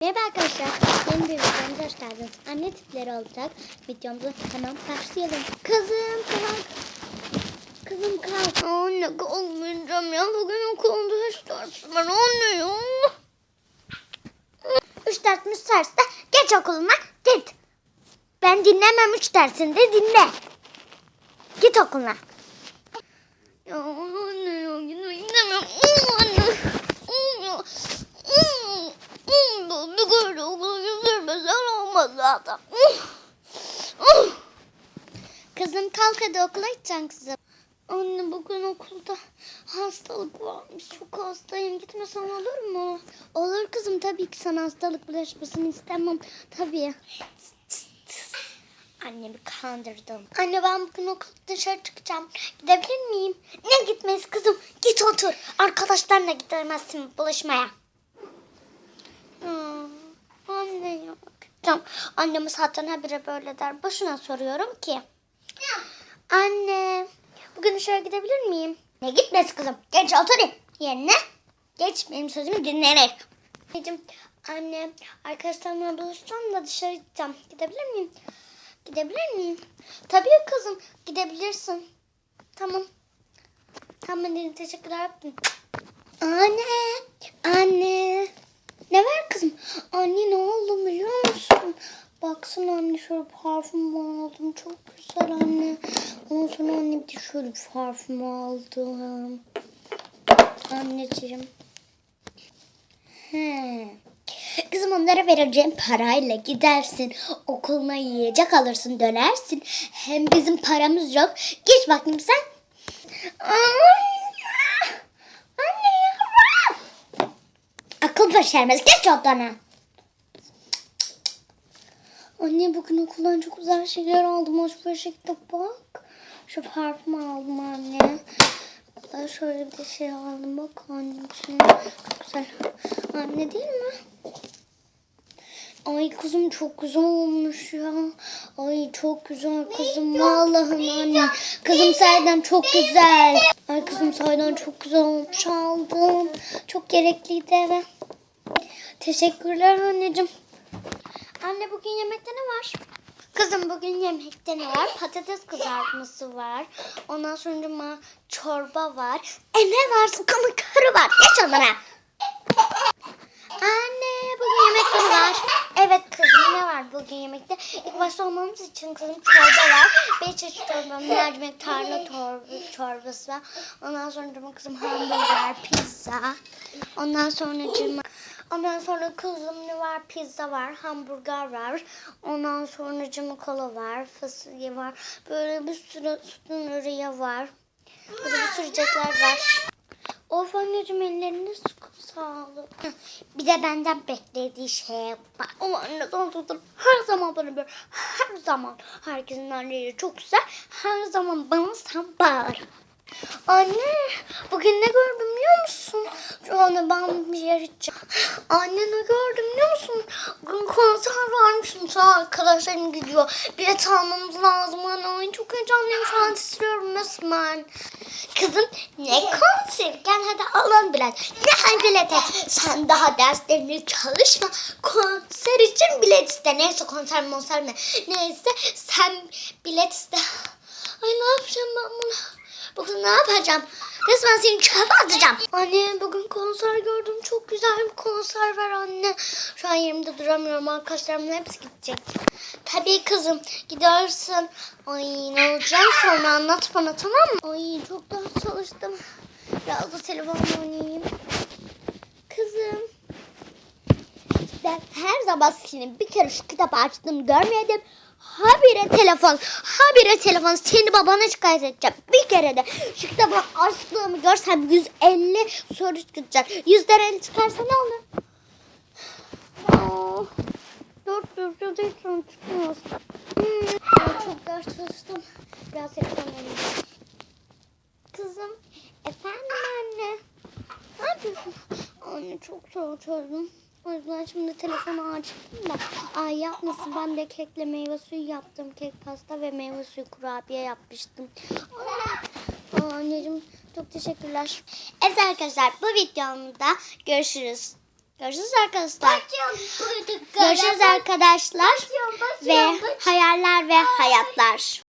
Merhaba arkadaşlar. Yeni bir videomuza hoş geldiniz. Anne tipleri olacak. Videomuza hemen başlayalım. Kızım kalk. Kızım kalk. Anne kalmayacağım ya. Bugün okulda hiç ders var anne ya. Üç ders müsaitse geç okuluna git. Ben dinlemem üç dersini de dinle. Git okuluna. Ya gitmek istemiyorum. Oh, anne. Oh, ya. Oh, oh, Bir kere okula götürmesen olmaz zaten. Kızım kalk hadi okula gideceksin kızım. Anne bugün okulda hastalık varmış. Çok hastayım. Gitmesem olur mu? Olur kızım tabii ki sana hastalık bulaşmasını istemem. Tabii. Annemi kandırdım. Anne ben bugün okul dışarı çıkacağım. Gidebilir miyim? Ne gitmesi kızım? Git otur. Arkadaşlarla gidemezsin bulaşmaya. Hmm, anne ya. Tamam. Annemi zaten habire böyle der. Boşuna soruyorum ki. Anne. Bugün dışarı gidebilir miyim? Ne gitmesi kızım? Geç otur yerine. Geç benim sözümü dinleyerek. Anneciğim, anne arkadaşlarımla buluşacağım da dışarı gideceğim. Gidebilir miyim? Gidebilir miyim? Tabii kızım gidebilirsin. Tamam. Tamam anne teşekkürler yaptım. Anne. Anne. Ne var kızım? Anne ne? Baksana anne şöyle parfüm aldım. Çok güzel anne. Ondan sonra anne bir de şöyle parfüm aldım. Anneciğim. He. Kızım onlara vereceğim parayla gidersin. Okuluna yiyecek alırsın dönersin. Hem bizim paramız yok. Geç bakayım sen. Anne. Anne. Akıl başarmaz. Geç odana. Anne bugün okuldan çok güzel şeyler aldım. Hoş bir şekilde bak. Şu parfüm aldım anne. Ben şöyle bir şey aldım. Bak anneciğim. Çok güzel. Anne değil mi? Ay kızım çok güzel olmuş ya. Ay çok güzel kızım. Vallahi anne. Kızım sayeden çok güzel. Ay kızım sayeden çok güzel olmuş aldım. Çok gerekliydi eve. Teşekkürler anneciğim. Anne bugün yemekte ne var? Kızım bugün yemekte ne var? Patates kızartması var. Ondan sonra çorba var. E ne var? Sıkılı karı var. Geç onlara. Anne bugün yemekte ne var? Evet kızım ne var bugün yemekte? İlk başta olmamız için kızım çorba var. Bir çeşit çorba, mercimek, tarla torba, çorbası var. Ondan sonra kızım hamburger, pizza. Ondan sonra cırma. Ondan sonra kızım ne var? Pizza var, hamburger var. Ondan sonra cımı kola var, fasulye var. Böyle bir sürü sütün ürüye var. Böyle bir sürü var. Of anneciğim ellerine sağlık. Bir de benden beklediği şeye bak. Ama anne son tutup her zaman bana böyle her zaman herkesin anneleri çok güzel. Her zaman bana sen bağır. Anne bugün ne gördüm biliyor musun? Şu anda ben bir yer içeceğim. Anne ne gördüm biliyor musun? Bugün konser varmış. Mesela arkadaşlarım gidiyor. Bilet almamız lazım. Anne çok heyecanlıyım şu an titriyorum resmen. Kızım ne konser? Gel hadi alalım bilet. Ne al bilete? Sen daha derslerini çalışma. Konser için bilet iste. Neyse konser monser mi? Neyse sen bilet iste. Ay ne yapacağım ben bunu? Bugün ne yapacağım? Resmen seni çöpe atacağım. Anne bugün konser gördüm. Çok güzel bir konser var anne. Şu an yerimde duramıyorum. Arkadaşlarımın hepsi gidecek. Tabii kızım gidersin. Ay ne olacak sonra anlat bana tamam mı? Ay çok ders çalıştım. Biraz da telefonla oynayayım. Kızım. Ben her zaman senin bir kere şu kitabı açtım görmedim. Habire telefon, habire telefon seni babana şikayet edeceğim. Bir kere de şu kitabı açtığımı görsem 150 soru çıkacak. 100'den 50 çıkarsa ne olur? Aa, 400 yazıysan çıkmaz. Hmm, ben çok ders çalıştım. Biraz oynayayım. Kızım, efendim anne. Ne yapıyorsun? Anne çok zor çözdüm. O yüzden şimdi telefonu açtım da. Ay yapmasın ben de kekle meyve suyu yaptım. Kek pasta ve meyve suyu kurabiye yapmıştım. Aa, anneciğim çok teşekkürler. Evet arkadaşlar bu videomda görüşürüz. Görüşürüz arkadaşlar. Görüşürüz arkadaşlar. Ve hayaller ve hayatlar.